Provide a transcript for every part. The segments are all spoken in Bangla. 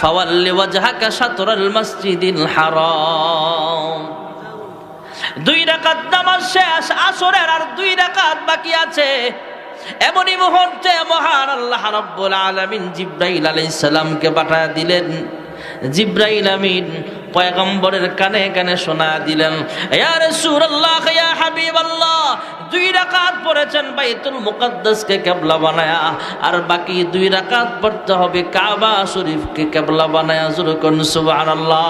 ফাওয়াল্লি ওয়াজহাকা শাতরাল মাসজিদিল হারাম। দুই রাকাত নামাজ শেষ, আসরের আর দুই রাকাত বাকি আছে। এমনই মুহূর্তে মহান আল্লাহ রাব্বুল আলামিন জিব্রাইল আলাইহিস সালামকে পাঠায় দিলেন। জিব্রাইল আমিন পয়গম্বরের কানে কানে শোনা দিলেন, ইয়া রাসূলুল্লাহ, ইয়া হাবিবাল্লাহ দুই রাকাত পড়েছেন বাইতুল মুকদ্দাসকে কেবলা বানায়া, আর বাকি দুই রাকাত পড়তে হবে কাবা শরীফকে কিবলা বানায়া। জোরে কোন সুবহানাল্লাহ।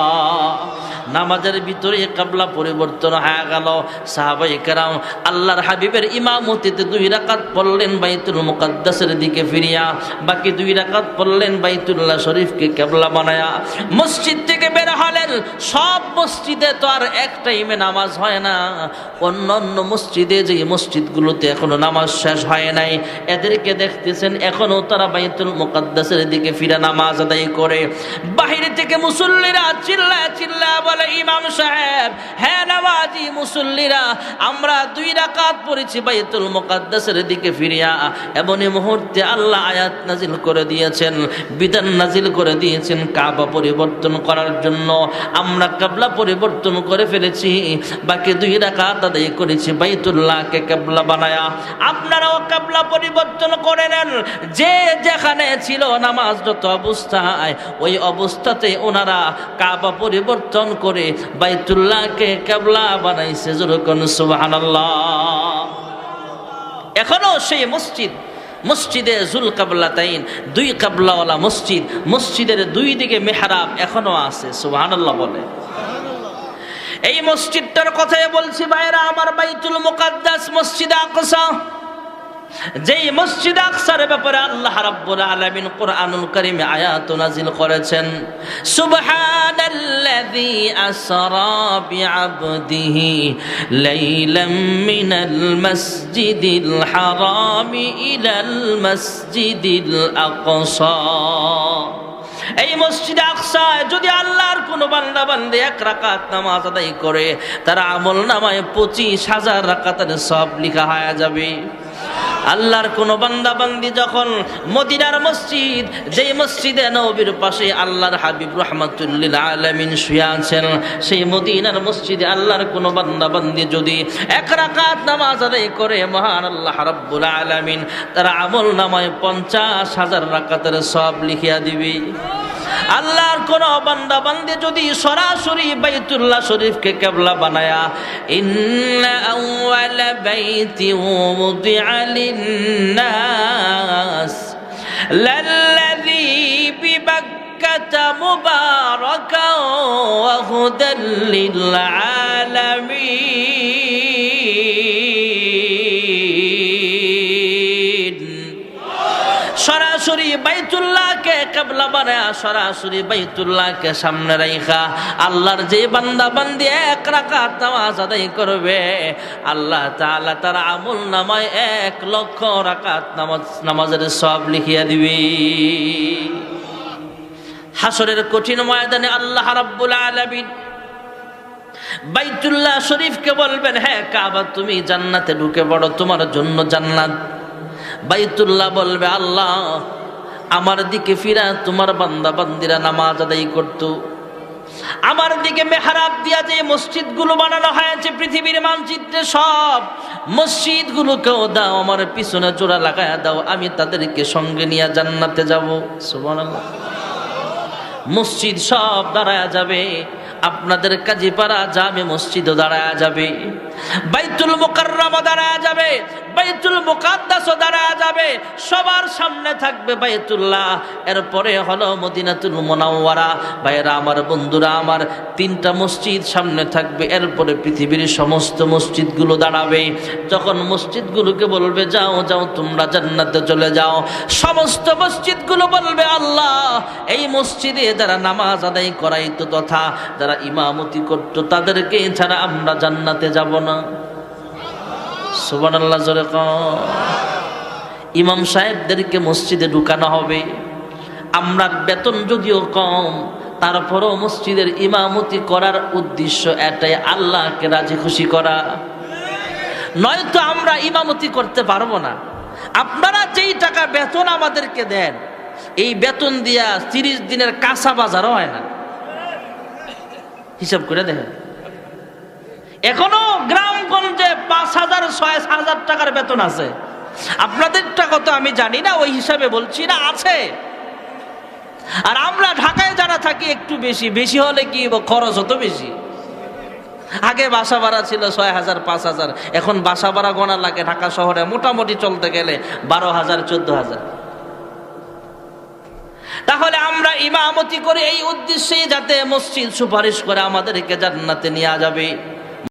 নামাজের ভিতরে কাবলা পরিবর্তন হয়ে গেল। সাহাবাই কেরাম আল্লাহর হাবিবের ইমামতিতে দুই রাকাত পড়লেন বাইতুল মুকদ্দাসের দিকে ফিরিয়া, বাকি দুই রাকাত পড়লেন বাইতুল্লাহ শরীফকে কেবলা বানায়া। মসজিদ থেকে বের হলেন, সব মসজিদে তো আর এক টাইমে নামাজ হয় না। অন্য অন্য মসজিদে যে মসজিদগুলোতে এখনও নামাজ শেষ হয় নাই। এদেরকে দেখতেছেন, এখনও তারা বাইতুল মোকাদ্দাসের দিকে ফিরে নামাজ আদায় করে। বাহিরে থেকে মুসল্লিরা চিল্লা চিল্লায় বলে ইমাম সাহেব হ্যাঁ নামাজি মুসল্লিরা, আমরা দুই রাকাত পড়েছি বাইতুল মুকদ্দাসের দিকে ফিরিয়া। এমনই মুহূর্তে আল্লাহ আয়াত নাজিল করে দিয়েছেন, বিধান নাজিল করে দিয়েছেন কাবা পরিবর্তন করার জন্য। আমরা কাবলা পরিবর্তন করে ফেলেছি, বাকি দুই রাকাত আদায় করেছি বাইতুল্লাহকে কাবলা বানায়া। আপনারাও কাবলা পরিবর্তন করে নেন। যে যেখানে ছিল নামাজরত অবস্থায়, ওই অবস্থাতে ওনারা কাবা পরিবর্তন করে বাইতুল্লাহকে কাবলা বানাইছে যেরকম সুবহানাল্লাহ। এখনও সেই মসজিদ, মসজিদে জুল কাবলা তাইন দুই কাবলাওয়ালা মসজিদ, মসজিদের দুই দিকে মেহরাব এখনও আছে, সুবহানাল্লাহ বলে। এই মসজিদটার কথাই বলছি বাইরা আমার বাইতুল মুকাদ্দাস মসজিদ আকসা। যেই মসজিদ আকসার ব্যাপারে আল্লাহ রাব্বুল আলামিন কোরআনুল কারীমে আয়াত নাজিল করেছেন, সুবহানাল্লাযী আসরা বিআবদিহি লাইলাম মিনাল মাসজিদিল হারামি ইলাল মাসজিদিল আকসা। এই মসজিদে আকসায় যদি আল্লাহর কোন বান্দা বান্দে এক রাকাত নামাজ আদায় করে, তার আমল নামায় পঁচিশ হাজার রাকাতের সব লিখা হয়ে যাবে। আল্লাহর কোন বান্দা বান্দি যখন মদিনার মসজিদ, যেই মসজিদে নবীর পাশে আল্লাহর হাবিব রহমাতুল্লিল আলমিন শুয়ে আছেন, সেই মদিনার মসজিদে আল্লাহর কোন বান্দা বান্দি যদি এক রাকাত নামাজ আদায় করে মহান আল্লাহ রাব্বুল আলামিন, তার আমল নামায় পঞ্চাশ হাজার রাকাতের সব লিখিয়া দিবি। আল্লাহর কোন বান্দা বান্দি যদি সরাসরি বাইতুল্লাহ শরীফকে কেবলা বানায়া, ইন্না আউয়ালা বাইতি উদিআ লিন্নাস, লাল্লাযী বিবাক্কাতা মুবারাকা ওয়া হুদাল লিল আলামিন। সরাসরি বাইতুল্লাহকে কাবলা বানায় সরাসরি বাইতুল্লাহকে সামনে রাইখা। আল্লাহর যে বান্দা বান্দি এক রাকাত নামাজ আদায় করবে, আল্লাহ তাআলা তার আমল নামায় এক লক্ষ রাকাত নামাজ, নামাজের সব লিখিয়া দিবে। হাসরের কঠিন ময়দানে আল্লাহ রাব্বুল আলামিন বাইতুল্লাহ শরীফকে বলবেন হ্যাঁ কাবা, তুমি জান্নাতে ঢুকে পড়ো, তোমার জন্য জান্নাত। বাইতুল্লাহ বলবে, আল্লাহ আমার দিকে ফিরা, তোমার বান্দা বান্দিরা নামাজ আদায় করত। আমার দিকে মেহারাব দিয়া যে মসজিদগুলো বানানো হয়েছে, পৃথিবীর মানচিত্রে সব মসজিদগুলোকেও দাও, আমার পিছনে জোড়া লাগায় দাও, আমি তাদেরকে সঙ্গে নিয়ে জান্নাতে যাব। মসজিদ সব দাঁড়ায় যাবে, আপনাদের কাজীপাড়া জামে মসজিদও দাঁড়ায় যাবে, বাইতুল মোকাররমা দাঁড়ায় যাবে বাইতুল মুকাদ্দাসও দাঁড়ায় যাবে, সবার সামনে থাকবে বাইতুল্লাহ। এরপরে হলো মদিনাতুল মুনাওয়ারা। ভাইয়েরা, আমার বন্ধুরা, আমার তিনটা মসজিদ সামনে থাকবে, এরপরে পৃথিবীর সমস্ত মসজিদগুলো দাঁড়াবে। যখন মসজিদগুলোকে বলবে, যাও যাও, তোমরা জান্নাতে চলে যাও। সমস্ত মসজিদগুলো বলবে, আল্লাহ, এই মসজিদে যারা নামাজ আদায় করাইতো তথা যারা ইমামতি করতো, তাদেরকে ছাড়া আমরা জান্নাতে যাব না। ইমাম সাহেবদেরকে মসজিদে ঢুকানো হবে। আমরা বেতন যদিও কম, তারপরও মসজিদের ইমামতি করার উদ্দেশ্য এটাই, আল্লাহকে রাজি খুশি করা। নয়তো আমরা ইমামতি করতে পারব না। আপনারা যেই টাকা বেতন আমাদেরকে দেন, এই বেতন দিয়া তিরিশ দিনের কাঁচা বাজারও হয় না। হিসাব করে দেখেন। এখনও গ্রামগঞ্জে পাঁচ হাজার, ছয় হাজার টাকার বেতন আছে। আপনাদেরটা কত আমি জানি না, ওই হিসাবে বলছি না, আছে। আর আমরা ঢাকায় যারা থাকি একটু বেশি বেশি হলে কি খরচ হতো বেশি। আগে বাসা ভাড়া ছিল ছয় হাজার, পাঁচ হাজার। এখন বাসা ভাড়া গোনা লাগে ঢাকা শহরে মোটামুটি চলতে গেলে বারো হাজার, চোদ্দ হাজার। তাহলে আমরা ইমামতি করে এই উদ্দেশ্যে যাতে মসজিদ সুপারিশ করে আমাদেরকে জান্নাতে নেওয়া যাবে।